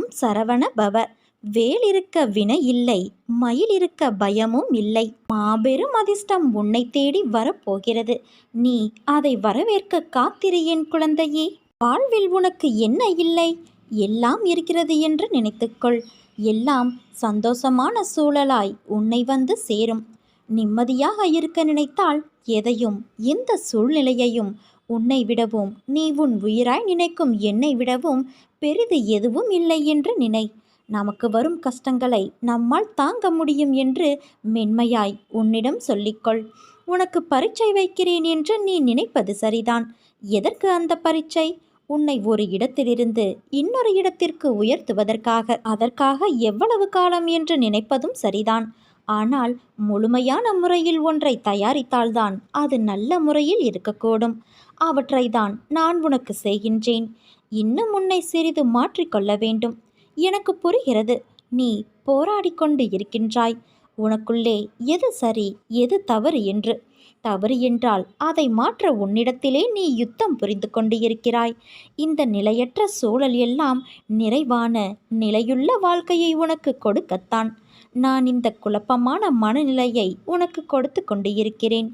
ஓம் சரவண பவ. வேல் இருக்க வினை இல்லை மயில் இருக்க பயமும் இல்லை. மாபெரும் அதிர்ஷ்டம் உன்னை தேடி வரப்போகிறது. நீ அதை வரவேற்க காத்திரு என் குழந்தையே. வாழ்வில் உனக்கு என்ன இல்லை? எல்லாம் இருக்கிறது என்று நினைத்துக்கொள். எல்லாம் சந்தோஷமான சூழலாய் உன்னை வந்து சேரும். நிம்மதியாக இருக்க நினைத்தால் எதையும் எந்த சூழ்நிலையையும் உன்னை விடவும் நீ உன் உயிராய் நினைக்கும் என்னை விடவும் பெரிது எதுவும் இல்லை என்று நினை. நமக்கு வரும் கஷ்டங்களை நம்மால் தாங்க முடியும் என்று மென்மையாய் உன்னிடம் சொல்லிக்கொள். உனக்கு பரீட்சை வைக்கிறேன் என்று நீ நினைப்பது சரிதான். எதற்கு அந்த பரீட்சை? உன்னை ஒரு இடத்திலிருந்து இன்னொரு இடத்திற்கு உயர்த்துவதற்காக அதற்காக எவ்வளவு காலம் என்று நினைப்பதும் சரிதான். ஆனால் முழுமையான முறையில் ஒன்றை தயாரித்தால்தான் அது நல்ல முறையில் இருக்கக்கூடும். அவற்றை தான் நான் உனக்கு செய்கின்றேன். இன்னும் உன்னை சிறிது மாற்றிக்கொள்ள வேண்டும். எனக்கு புரிகிறது நீ போராடிக்கொண்டு இருக்கின்றாய். உனக்குள்ளே எது சரி எது தவறு என்று. தவறு என்றால் அதை மாற்ற உன்னிடத்திலே நீ யுத்தம் புரிந்து கொண்டு இருக்கிறாய் இந்த நிலையற்ற சூழல் எல்லாம் நிறைவான நிலையுள்ள வாழ்க்கையை உனக்கு கொடுக்கத்தான். நான் இந்த குழப்பமான மனநிலையை உனக்கு கொடுத்து கொண்டு இருக்கிறேன்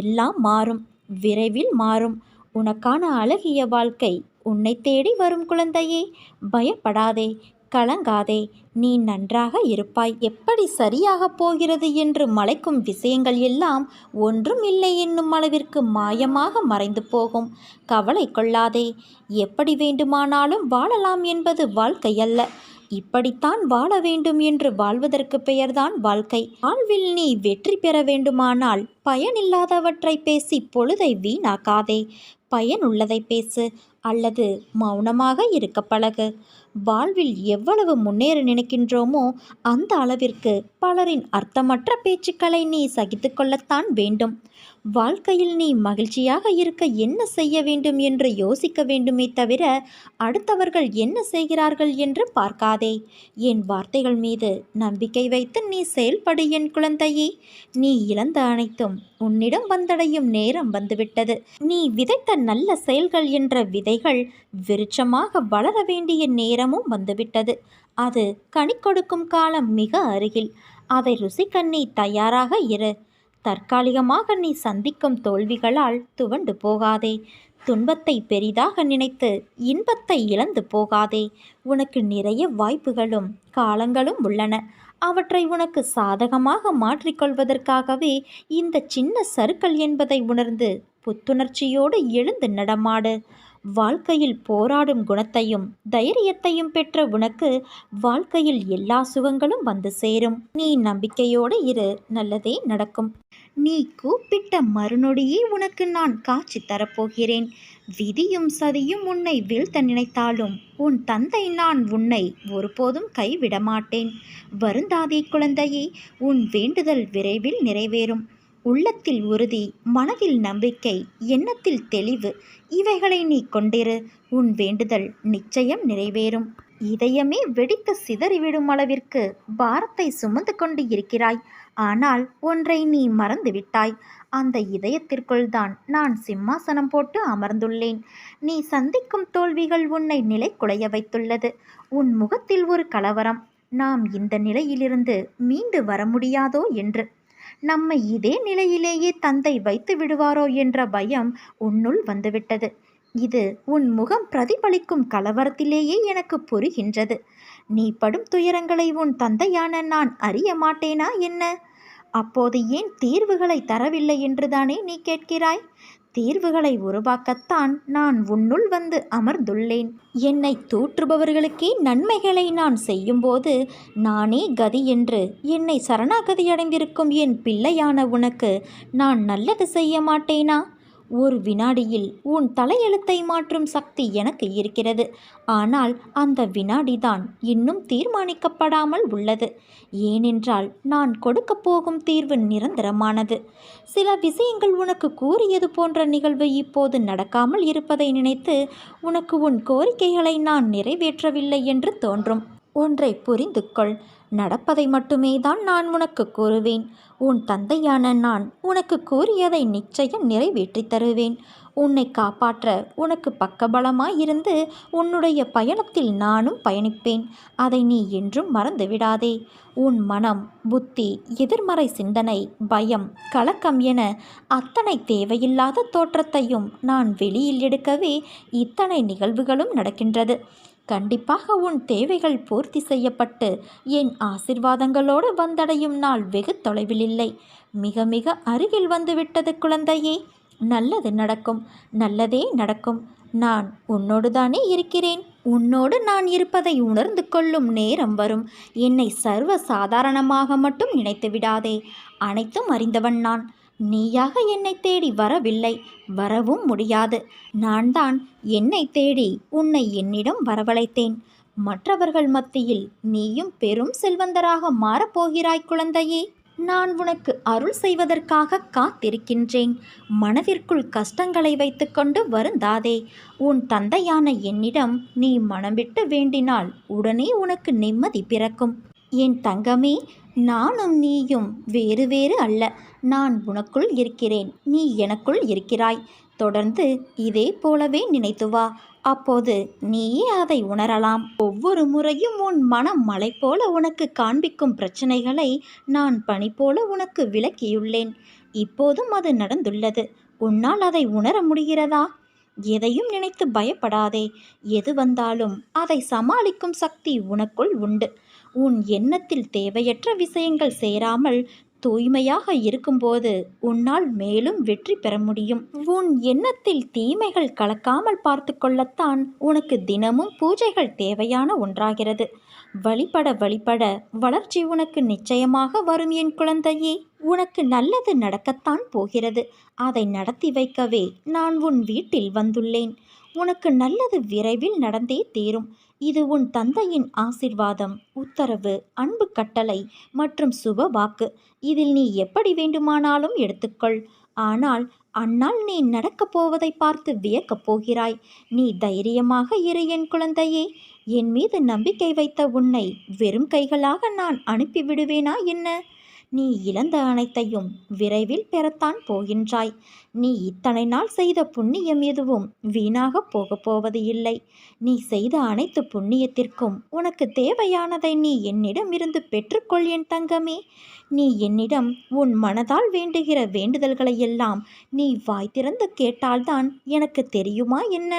எல்லாம் மாறும் விரைவில் மாறும். உனக்கான அழகிய வாழ்க்கை உன்னை தேடி வரும் குழந்தையே பயப்படாதே. கலங்காதே நீ நன்றாக இருப்பாய். எப்படி சரியாகப் போகிறது என்று மலைக்கும் விஷயங்கள் எல்லாம் ஒன்றும் இல்லை என்னும் அளவிற்கு மாயமாக மறைந்து போகும். கவலை கொள்ளாதே எப்படி வேண்டுமானாலும் வாழலாம் என்பது வாழ்க்கை அல்ல. இப்படித்தான் வாழ வேண்டும் என்று வாழ்வதற்கு பெயர்தான் வாழ்க்கை. வாழ்வில் நீ வெற்றி பெற வேண்டுமானால் பயனில்லாதவற்றை பேசி பொழுதை வீணாக்காதே. பயனுள்ளதை பேசு அல்லது மௌனமாக இருக்க பழகு. வாழ்வில் எவ்வளவு முன்னேற நினைக்கின்றோமோ அந்த அளவிற்கு பலரின் அர்த்தமற்ற பேச்சுக்களை நீ சகித்து கொள்ளத்தான் வேண்டும். வாழ்க்கையில் நீ மகிழ்ச்சியாக இருக்க என்ன செய்ய வேண்டும் என்று யோசிக்க வேண்டுமே தவிர அடுத்தவர்கள் என்ன செய்கிறார்கள் என்று பார்க்காதே. என் வார்த்தைகள் மீது நம்பிக்கை வைத்து நீ செயல்படு என் குழந்தையே. நீ இழந்த அனைத்தும் உன்னிடம் வந்தடையும் நேரம் வந்துவிட்டது. நீ விதைத்த நல்ல செயல்கள் என்ற விதைகள் விருட்சமாக வளர வேண்டிய நேரம் நேரமும் வந்துவிட்டது. அது கனி கொடுக்கும் காலம் மிக அருகில். அதை ருசிக்க நீ தயாராக இரு. தற்காலிகமாக நீ சந்திக்கும் தோல்விகளால் துவண்டு போகாதே. துன்பத்தை பெரிதாக நினைத்து இன்பத்தை இழந்து போகாதே. உனக்கு நிறைய வாய்ப்புகளும் காலங்களும் உள்ளன. அவற்றை உனக்கு சாதகமாக மாற்றிக்கொள்வதற்காகவே இந்த சின்ன சருக்கள் என்பதை உணர்ந்து புத்துணர்ச்சியோடு எழுந்து நடமாடு. வாழ்க்கையில் போராடும் குணத்தையும் தைரியத்தையும் பெற்ற உனக்கு வாழ்க்கையில் எல்லா சுகங்களும் வந்து சேரும். நீ நம்பிக்கையோடு இரு நல்லதே நடக்கும். நீ கூப்பிட்ட மறுநொடியே உனக்கு நான் காட்சி தரப்போகிறேன். விதியும் சதியும் உன்னை வீழ்த்த நினைத்தாலும் உன் தந்தை நான் உன்னை ஒருபோதும் கைவிட மாட்டேன் வருந்தாதே குழந்தையே உன் வேண்டுதல் விரைவில் நிறைவேறும். உள்ளத்தில் உறுதி மனதில் நம்பிக்கை எண்ணத்தில் தெளிவு இவைகளை நீ கொண்டிரு. உன் வேண்டுதல் நிச்சயம் நிறைவேறும். இதயமே வெடித்து சிதறிவிடும் அளவிற்கு பாரத்தை சுமந்து கொண்டு இருக்கிறாய். ஆனால் ஒன்றை நீ மறந்துவிட்டாய். அந்த இதயத்திற்குள் தான் நான் சிம்மாசனம் போட்டு அமர்ந்துள்ளேன். நீ சந்திக்கும் தோல்விகள் உன்னை நிலை குலைய வைத்துள்ளது. உன் முகத்தில் ஒரு கலவரம். நாம் இந்த நிலையிலிருந்து மீண்டு வர முடியாதோ என்று. நம்மை இதே நிலையிலேயே தந்தை வைத்து விடுவாரோ என்ற பயம் உன்னுள் வந்துவிட்டது. இது உன் முகம் பிரதிபலிக்கும் கலவரத்திலேயே எனக்கு புரிகின்றது. நீ படும் துயரங்களை உன் தந்தையான நான் அறிய மாட்டேனா என்ன? அப்போது ஏன் தீர்வுகளை தரவில்லை என்றுதானே நீ கேட்கிறாய்? தீர்வுகளை உருவாக்கத்தான் நான் உன்னுள் வந்து அமர்ந்துள்ளேன். என்னை தூற்றுபவர்களுக்கே நன்மைகளை நான் செய்யும்போது நானே கதி என்று என்னை சரணாகதி அடைந்திருக்கும் என் பிள்ளையான உனக்கு நான் நல்லது செய்ய மாட்டேனா? ஒரு வினாடியில் உன் தலையெழுத்தை மாற்றும் சக்தி எனக்கு இருக்கிறது. ஆனால் அந்த வினாடிதான் இன்னும் தீர்மானிக்கப்படாமல் உள்ளது. ஏனென்றால் நான் கொடுக்கப் போகும் தீர்வு நிரந்தரமானது. சில விஷயங்கள் உனக்கு கூறியது போன்ற நிகழ்வு இப்போது நடக்காமல் இருப்பதை நினைத்து உனக்கு உன் கோரிக்கைகளை நான் நிறைவேற்றவில்லை என்று தோன்றும். ஒன்றை புரிந்து கொள் நடப்பதை மட்டுமே தான் நான் உனக்கு கூறுவேன். உன் தந்தையான நான் உனக்கு கூறியதை நிச்சயம் நிறைவேற்றித் தருவேன். உன்னை காப்பாற்ற உனக்கு பக்கபலமாயிருந்து உன்னுடைய பயணத்தில் நானும் பயணிப்பேன். அதை நீ என்றும் மறந்து விடாதே உன் மனம் புத்தி எதிர்மறை சிந்தனை பயம் கலக்கம் என அத்தனை தேவையில்லாத தோற்றத்தையும் நான் வெளியில் எடுக்கவே இத்தனை நிகழ்வுகளும் நடக்கின்றது. கண்டிப்பாக உன் தேவைகள் பூர்த்தி செய்யப்பட்டு என் ஆசிர்வாதங்களோடு வந்தடையும் நாள் வெகு தொலைவில் இல்லை. மிக மிக அருகில் வந்துவிட்டது குழந்தையே நல்லது நடக்கும் நல்லதே நடக்கும். நான் உன்னோடு தானே இருக்கிறேன். உன்னோடு நான் இருப்பதை உணர்ந்து கொள்ளும் நேரம் வரும். என்னை சர்வ சாதாரணமாக மட்டும் நினைத்து விடாதே அனைத்தும் அறிந்தவன் நான். நீயாக என்னை தேடி வரவில்லை. வரவும் முடியாது. நான் தான் என்னை தேடி உன்னை என்னிடம் வரவழைத்தேன். மற்றவர்கள் மத்தியில் நீயும் பெரும் செல்வந்தராக மாறப்போகிறாய் குழந்தையே. நான் உனக்கு அருள் செய்வதற்காக காத்திருக்கின்றேன். மனதிற்குள் கஷ்டங்களை வைத்துக்கொண்டு வருந்தாதே. உன் தந்தையான என்னிடம் நீ மனம் விட்டு வேண்டினால் உடனே உனக்கு நிம்மதி பிறக்கும். என் தங்கமே நானும் நீயும் வேறு வேறு அல்ல. நான் உனக்குள் இருக்கிறேன் நீ எனக்குள் இருக்கிறாய். தொடர்ந்து இதே போலவே நினைத்து வா. அப்போது நீயே அதை உணரலாம். ஒவ்வொரு முறையும் உன் மனம் மலை போல உனக்கு காண்பிக்கும் பிரச்சனைகளை நான் பணி போல உனக்கு விளக்கியுள்ளேன். இப்போதும் அது நடந்துள்ளது. உன்னால் அதை உணர முடிகிறதா? எதையும் நினைத்து பயப்படாதே. எது வந்தாலும் அதை சமாளிக்கும் சக்தி உனக்குள் உண்டு. உன் எண்ணத்தில் தேவையற்ற விஷயங்கள் சேராமல் தூய்மையாக இருக்கும்போது உன்னால் மேலும் வெற்றி பெற முடியும். உன் எண்ணத்தில் தீமைகள் கலக்காமல் பார்த்து கொள்ளத்தான் உனக்கு தினமும் பூஜைகள் தேவையான ஒன்றாகிறது. வழிபட வழிபட வளர்ச்சி உனக்கு நிச்சயமாக வரும் என் குழந்தையே. உனக்கு நல்லது நடக்கத்தான் போகிறது. அதை நடத்தி வைக்கவே நான் உன் வீட்டில் வந்துள்ளேன். உனக்கு நல்லது விரைவில் நடந்தே தீரும். இது உன் தந்தையின் ஆசிர்வாதம் உத்தரவு அன்பு கட்டளை மற்றும் சுப வாக்கு. இதில் நீ எப்படி வேண்டுமானாலும் எடுத்துக்கொள். ஆனால் அன்னால் நீ நடக்கப் போவதை பார்த்து வியக்கப் போகிறாய். நீ தைரியமாக இரு என் குழந்தையே. என் மீது நம்பிக்கை வைத்த உன்னை வெறும் கைகளாக நான் அனுப்பிவிடுவேனா என்ன? நீ இழந்த அனைத்தையும் விரைவில் பெறத்தான் போகின்றாய். நீ இத்தனை நாள் செய்த புண்ணியம் எதுவும் வீணாகப் போகப் போவது இல்லை. நீ செய்த அனைத்து புண்ணியத்திற்கும் உனக்கு தேவையானதை நீ என்னிடம் இருந்து பெற்றுக்கொள் என் தங்கமே. நீ என்னிடம் உன் மனதால் வேண்டுகிற வேண்டுதல்களையெல்லாம் நீ வாய் திறந்து கேட்டால்தான் எனக்கு தெரியுமா என்ன?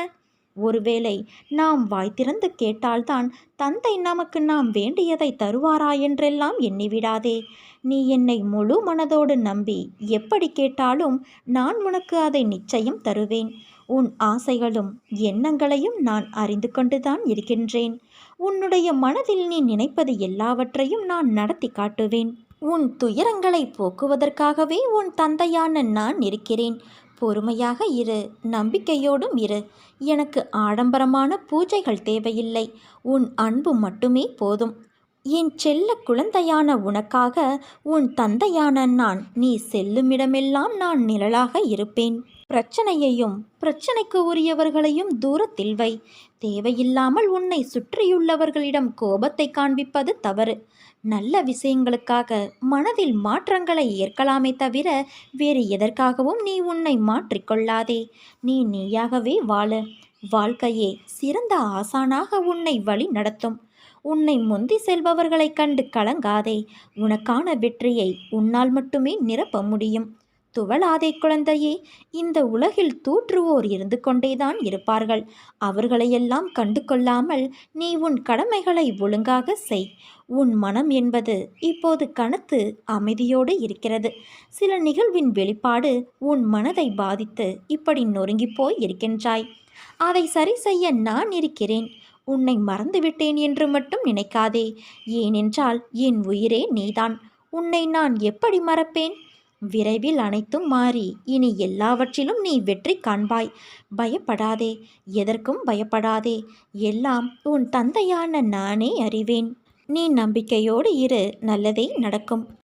ஒருவேளை நாம் வாய் திறந்து கேட்டால்தான் தந்தை நமக்கு நாம் வேண்டியதை தருவாரா என்றெல்லாம் எண்ணிவிடாதே. நீ என்னை முழு மனதோடு நம்பி எப்படி கேட்டாலும் நான் உனக்கு அதை நிச்சயம் தருவேன். உன் ஆசைகளும் எண்ணங்களையும் நான் அறிந்து கொண்டுதான் இருக்கின்றேன். உன்னுடைய மனதில் நீ நினைப்பது எல்லாவற்றையும் நான் நடத்தி காட்டுவேன். உன் துயரங்களை போக்குவதற்காகவே உன் தந்தையான நான் இருக்கிறேன். பொறுமையாக இரு நம்பிக்கையோடும் இரு. எனக்கு ஆடம்பரமான பூஜைகள் தேவையில்லை. உன் அன்பு மட்டுமே போதும். என் செல்ல குழந்தையான உனக்காக உன் தந்தையான நான் நீ செல்லுமிடமெல்லாம் நான் நிழலாக இருப்பேன். பிரச்சனையையும் பிரச்சனைக்கு உரியவர்களையும் தூரத்தில் வை. தேவையில்லாமல் உன்னை சுற்றியுள்ளவர்களிடம் கோபத்தை காண்பிப்பது தவறு. நல்ல விஷயங்களுக்காக மனதில் மாற்றங்களை ஏற்கலாமே தவிர வேறு எதற்காகவும் நீ உன்னை மாற்றிக்கொள்ளாதே. நீ நீயாகவே வாழ. வாழ்க்கையே சிறந்த ஆசானாக உன்னை வழி நடத்தும் உன்னை முந்தி செல்பவர்களைக் கண்டு கலங்காதே. உனக்கான வெற்றியை உன்னால் மட்டுமே நிரப்ப முடியும். துவளாதே குழந்தையே இந்த உலகில் தூற்றுவோர் இருந்து கொண்டேதான் இருப்பார்கள். அவர்களையெல்லாம் கண்டு கொள்ளாமல் நீ உன் கடமைகளை ஒழுங்காக செய். உன் மனம் என்பது இப்போது கனத்து அமைதியோடு இருக்கிறது. சில நிகழ்வின் வெளிப்பாடு உன் மனதை பாதித்து இப்படி நொறுங்கிப் போய் இருக்கின்றாய். அதை சரி செய்ய நான் இருக்கிறேன். உன்னை மறந்துவிட்டேன் என்று மட்டும் நினைக்காதே. ஏனென்றால் என் உயிரே நீதான். உன்னை நான் எப்படி மறப்பேன்? விரைவில் அனைத்தும் மாறி இனி எல்லாவற்றிலும் நீ வெற்றி காண்பாய். பயப்படாதே. எதற்கும் பயப்படாதே. எல்லாம் உன் தந்தையான நானே அறிவேன். நீ நம்பிக்கையோடு இரு. நல்லதே நடக்கும்.